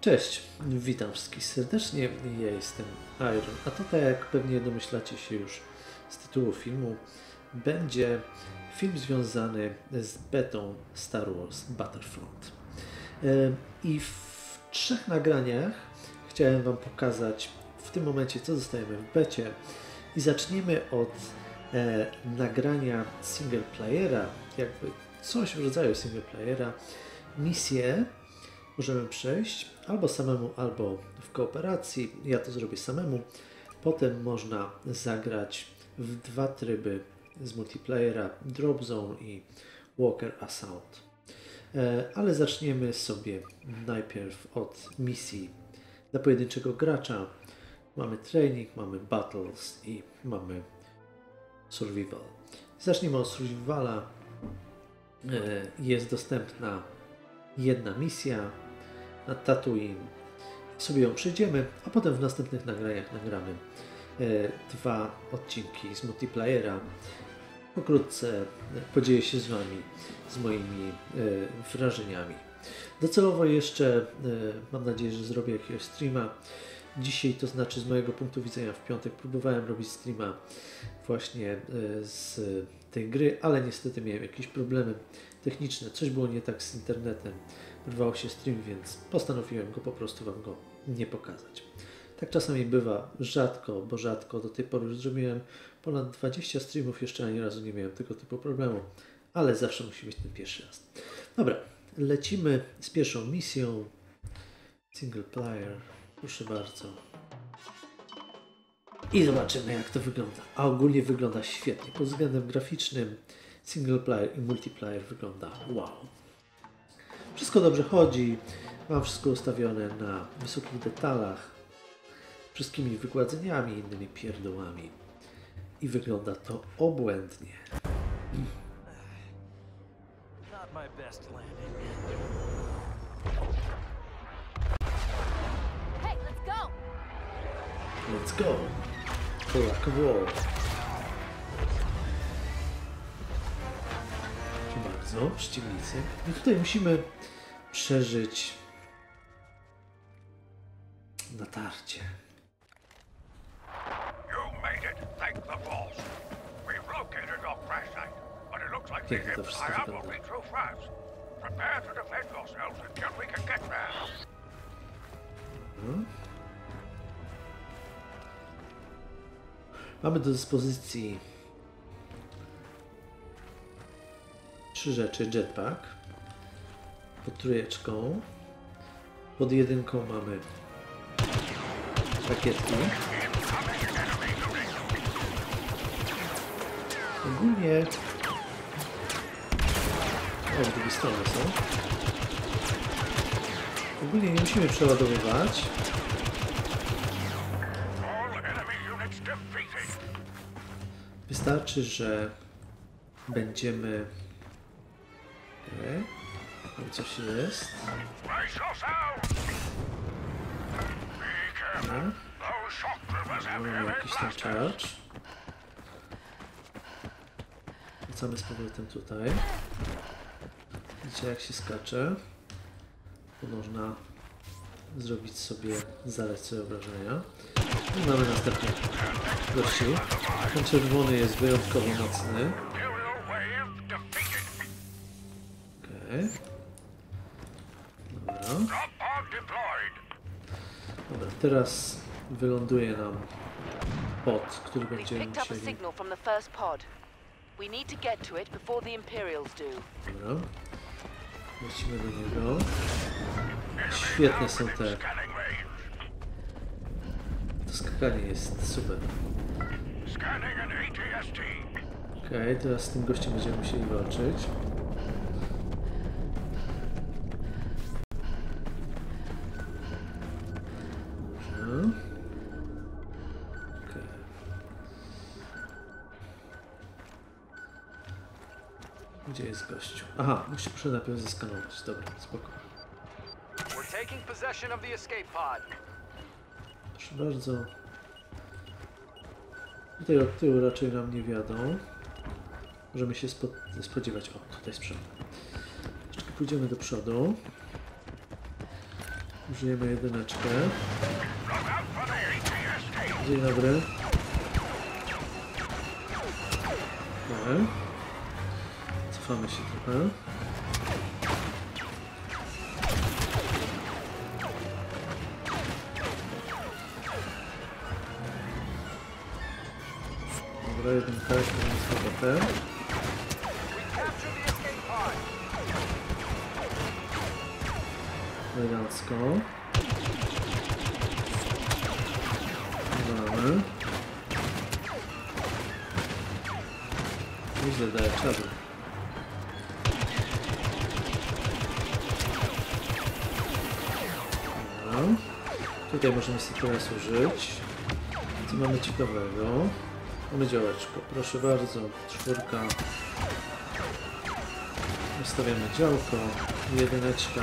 Cześć, witam wszystkich serdecznie. Ja jestem Iron, a tutaj, jak pewnie domyślacie się już z tytułu filmu, będzie film związany z betą Star Wars Battlefront. E, I w trzech nagraniach chciałem Wam pokazać w tym momencie, co dostajemy w becie. I zaczniemy od e, nagrania single playera, jakby coś w rodzaju single playera, misję możemy przejść albo samemu, albo w kooperacji. Ja to zrobię samemu. Potem można zagrać w dwa tryby z multiplayera Drop Zone i Walker Assault. E, ale zaczniemy sobie najpierw od misji dla pojedynczego gracza. Mamy training, mamy battles i mamy survival. Zacznijmy od survivala. E, jest dostępna jedna misja, na Tatooine. Sobie ją przejdziemy, a potem w następnych nagraniach nagramy e, dwa odcinki z multiplayera. Pokrótce podzielę się z Wami z moimi e, wrażeniami. Docelowo jeszcze e, mam nadzieję, że zrobię jakiegoś streama. Dzisiaj, to znaczy z mojego punktu widzenia w piątek, próbowałem robić streama właśnie z tej gry, ale niestety miałem jakieś problemy techniczne. Coś było nie tak z internetem rwał się stream, więc postanowiłem go po prostu Wam go nie pokazać. Tak czasami bywa, rzadko, bo rzadko. Do tej pory już zrobiłem ponad 20 streamów, jeszcze ani razu nie miałem tego typu problemu, ale zawsze musi być ten pierwszy raz. Dobra, lecimy z pierwszą misją. Single player, proszę bardzo. I zobaczymy jak to wygląda. A ogólnie wygląda świetnie. Pod względem graficznym single player i multiplayer wygląda wow. Wszystko dobrze chodzi, mam wszystko ustawione na wysokich detalach, wszystkimi wygładzeniami i innymi pierdołami. I wygląda to obłędnie. Let's go! For rock bardzo, przeciwnicy. I tutaj musimy przeżyć natarcie. Pięknie to wszystko wygląda. Hmm? Mamy do dyspozycji trzy rzeczy. Jetpack, pod trójeczką. Pod jedynką mamy rakietki. Ogólnie... O, drugiej strony są. Ogólnie nie musimy przeładowywać. Wystarczy, że będziemy... Okay. Tam coś jest. No. Mamy jakiś tam charge. Wracamy z powrotem tutaj. Widzicie jak się skacze. Tu można zrobić sobie, sobie obrażenia. I mamy następny gości. Ten czerwony jest wyjątkowo mocny. Okej. Okay. Dobra, teraz wyląduje nam pod, który będziemy musieli... Dobra. Lecimy do niego. Świetne są te... To skakanie jest super. Okej, okay, teraz z tym gościem będziemy musieli walczyć. Gdzie jest gościu? Aha, muszę, muszę najpierw zeskanować. Dobra, spoko. Proszę bardzo. Tutaj od tyłu raczej nam nie wiadomo. Możemy się spo spodziewać. O, tutaj z przodu. Jeszcze pójdziemy do przodu. Użyjemy jedyneczkę. Dzień dobry. Okay. Cofamy się trochę. Dobra, jedynka, jeszcze nie z powrotem. Elegancko. Mamy. Nieźle daje czadu. Tutaj możemy sobie teraz użyć. Co mamy ciekawego? Mamy działeczko. Proszę bardzo, czwórka. Ustawiamy działko. Jedyneczka.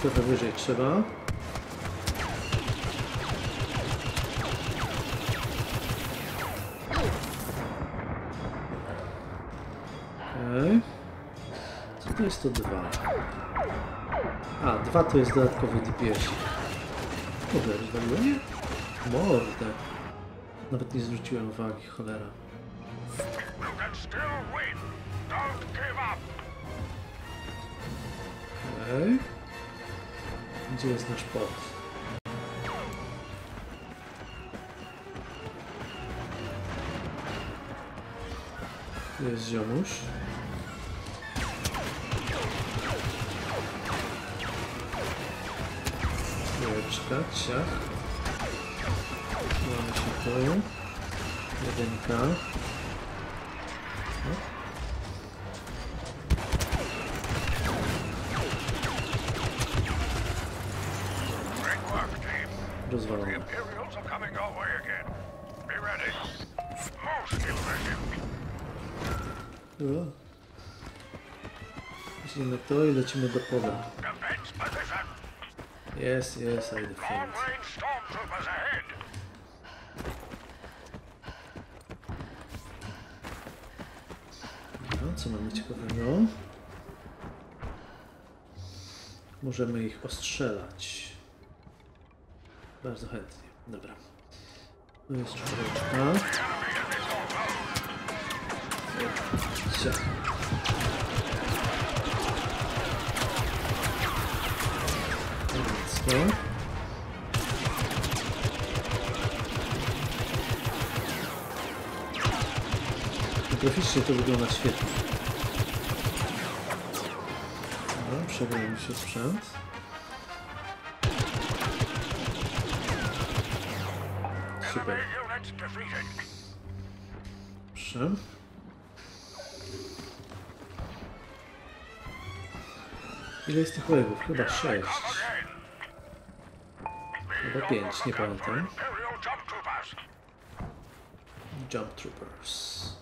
Trochę wyżej trzeba. Okej. Co to jest to dwa? A, dwa to jest dodatkowy DPS. Kurde, rozwaliło mnie? Mordę. Nawet nie zwróciłem uwagi, cholera. Okej. Gdzie jest nasz pot? Tu jest ziomuś. Chwileczka, ciach. Mamy się tu. Jedynka. Impressive. O. Weźmiemy to i lecimy do pola. Yes, yes, I defend. No, co mamy ciekawego? Możemy ich ostrzelać. Bardzo chętnie. Dobra. Tu jest czwóreczka. Cia. No. Graficznie to wygląda świetnie. No, przegrał mi się sprzęt. Super. Dobrze. Ile jest tych wave'ów? Chyba 6. Chyba pięć, nie pamiętam. Jump troopers.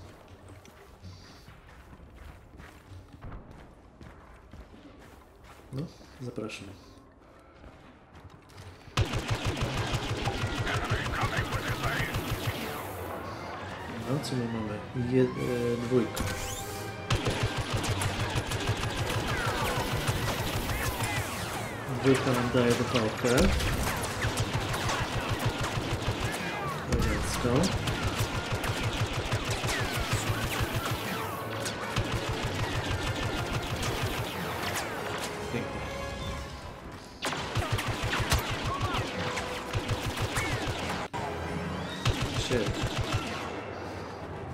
No, zapraszam. No, co my mamy? Jed, e, dwójka. Dwójka nam daje dopałkę. zresztą. Pięknie.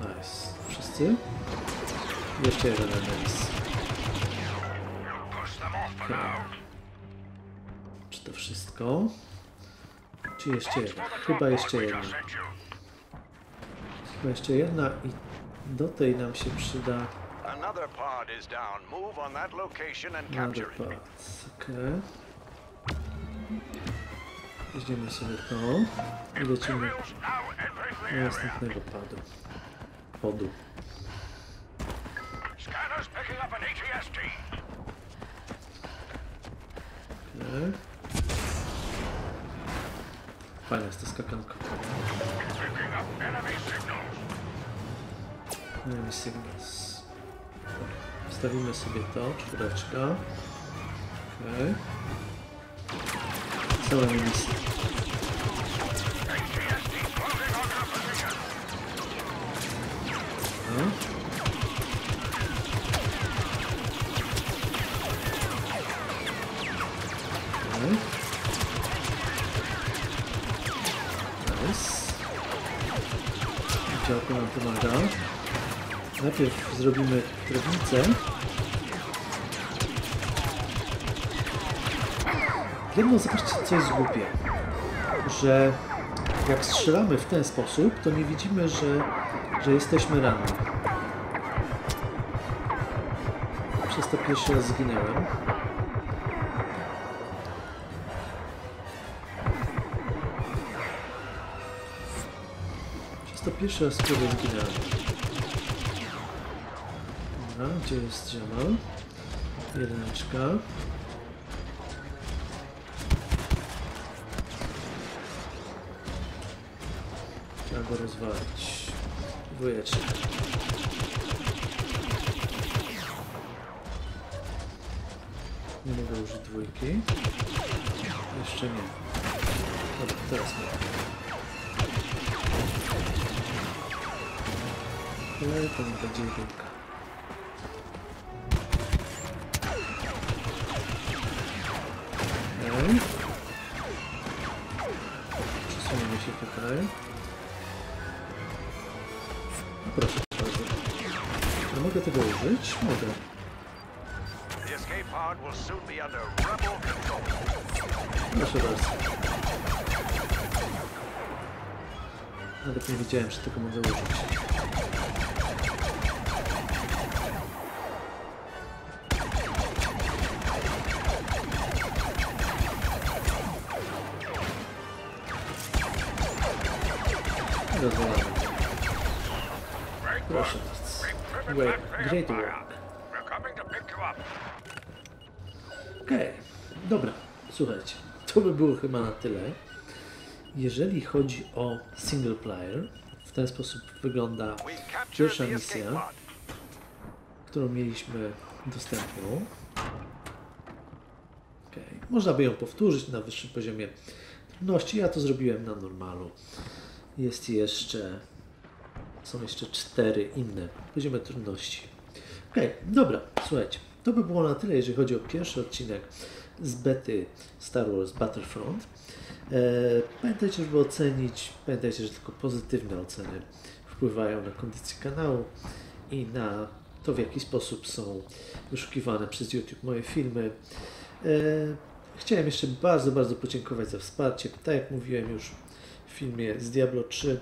Nice. Jeszcze. Czy to wszystko? Czy jeszcze jeden? Chyba jeszcze jeden. 21 i do tej nam się przyda Another pod is down. Move on that location and capture it. Okay. Weźmiemy sobie to i lecimy do następnego padu. Podu. Okay. Fajna jest to skakanko. Enemy signals. Wstawimy sobie to, czwóreczka. Okej. Cała misja. No. Okej. Nice. Działko nam pomaga. Najpierw zrobimy drobnicę. Jedno zobaczcie, co jest głupie. Że jak strzelamy w ten sposób, to nie widzimy, że, że jesteśmy ranni. Przez to pierwszy raz zginęłem. Przez to pierwszy raz wtedy zginęłem. Dobra, gdzie jest Jamal? Jedyneczka. Trzeba go rozwalić. Dwójeczka. Nie mogę użyć dwójki. Jeszcze nie. Dobra, teraz mogę. Ale to nie będzie jedynka. No proszę bardzo. Czy mogę tego użyć? Mogę. Proszę bardzo. Nawet nie wiedziałem, że tego mogę użyć. Great Proszę driven Great, work. Okej, dobra, słuchajcie, to by było chyba na tyle. Jeżeli chodzi o single player, w ten sposób wygląda pierwsza misja, którą mieliśmy dostępną. Okej, Można by ją powtórzyć na wyższym poziomie trudności. Ja to zrobiłem na normalu. Jest jeszcze, są jeszcze cztery inne poziomy trudności. Okej, dobra, słuchajcie, to by było na tyle, jeżeli chodzi o pierwszy odcinek z bety Star Wars Battlefront. E, pamiętajcie, żeby ocenić, pamiętajcie, że tylko pozytywne oceny wpływają na kondycję kanału i na to, w jaki sposób są wyszukiwane przez YouTube moje filmy. E, chciałem jeszcze bardzo, bardzo podziękować za wsparcie. Tak jak mówiłem już filmie z Diablo 3,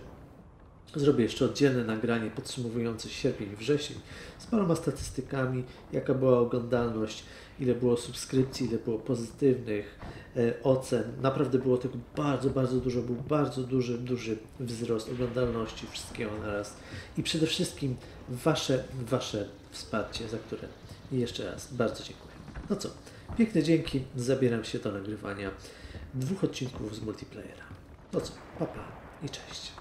Zrobię jeszcze oddzielne nagranie podsumowujące sierpień i wrzesień z paroma statystykami, jaka była oglądalność, ile było subskrypcji, ile było pozytywnych e, ocen. Naprawdę było tego bardzo, bardzo dużo. Był bardzo duży, duży wzrost oglądalności wszystkiego naraz. I przede wszystkim Wasze, Wasze wsparcie, za które jeszcze raz bardzo dziękuję. No co, piękne dzięki. Zabieram się do nagrywania dwóch odcinków z multiplayera. No co, papa pa i cześć.